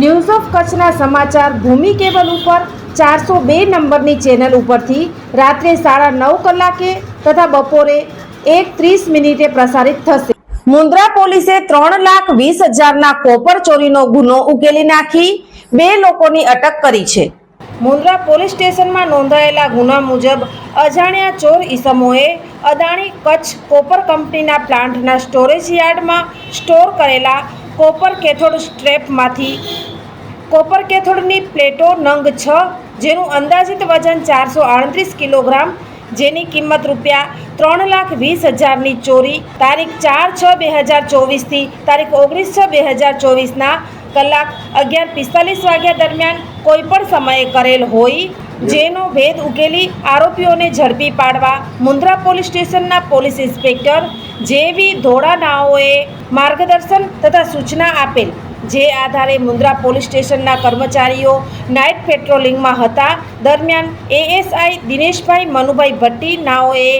news of કચ્છના સમાચાર ભૂમિ cable ઉપર ચારસો બે નંબરની ચેનલ ઉપરથી રાત્રે સાડા નવ કલાકે તથા બપોરે એક ત્રીસ મિનિટે પ્રસારિત થશે. મુન્દ્રા પોલીસે ત્રણ લાખ વીસ હજારના કોપર ચોરીનો ગુનો ઉકેલી નાખી બે લોકોની અટક કરી છે. મુન્દ્રા પોલીસ સ્ટેશનમાં નોંધાયેલા ગુના મુજબ અજાણ્યા ચોર ઈસમોએ અદાણી કચ્છ કોપર કંપનીના પ્લાન્ટના સ્ટોરેજ યાર્ડમાં સ્ટોર કરેલા કોપર કેથોડ સ્ટ્રેપમાંથી. કોપર કેથોડની પ્લેટો નંગ છ, જેનું અંદાજિત વજન ચારસો આડત્રીસ કિલોગ્રામ, જેની કિંમત રૂપિયા ત્રણ લાખ વીસ હજારની ચોરી, તારીખ ચાર છ બે હજાર ચોવીસથી તારીખ ઓગણીસ છ બે હજાર ચોવીસના કલાક અગિયાર પિસ્તાલીસ વાગ્યા દરમિયાન કોઈપણ સમયે કરેલ હોય, જેનો ભેદ ઉકેલી આરોપીઓને ઝડપી પાડવા મુન્દ્રા પોલીસ સ્ટેશનના પોલીસ ઇન્સ્પેક્ટર જેવી ધોળાનાઓએ માર્ગદર્શન તથા સૂચના આપેલ, જે આધારે મુન્દ્રા પોલીસ સ્ટેશનના કર્મચારીઓ નાઇટ પેટ્રોલિંગમાં હતા. દરમિયાન એએસઆઈ દિનેશભાઈ મનુભાઈ ભટ્ટી નાઓએ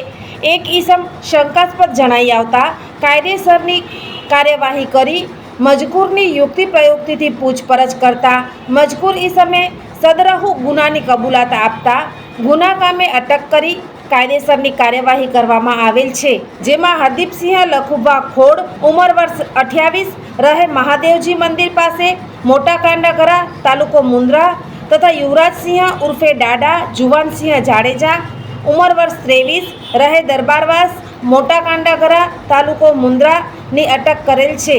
એક ઈસમ શંકાસ્પદ જણાઈ આવતા કાયદેસરની કાર્યવાહી કરી, મજકૂરની યુક્તિ પ્રયુક્તિથી પૂછપરછ કરતા, મજકૂર ઈસમે સદરહુ ગુનાની કબૂલાત આપતા, ગુના કામે અટક કરી કાયદેસરની કાર્યવાહી કરવામાં આવેલ છે. જેમાં હરદીપસિંહ લખુભા ખોડ, ઉંમર વર્ષ અઠ્યાવીસ, રહે મહાદેવજી મંદિર પાસે મોટા કાંડાગરા તાલુકો મુન્દ્રા, તથા યુવરાજસિંહ ઉર્ફે દાડા જુવાનસિંહ જાડેજા, ઉંમર વર્ષ ત્રેવીસ, રહે દરબારવાસ મોટા કાંડાગરા તાલુકો મુન્દ્રાની અટક કરેલ છે.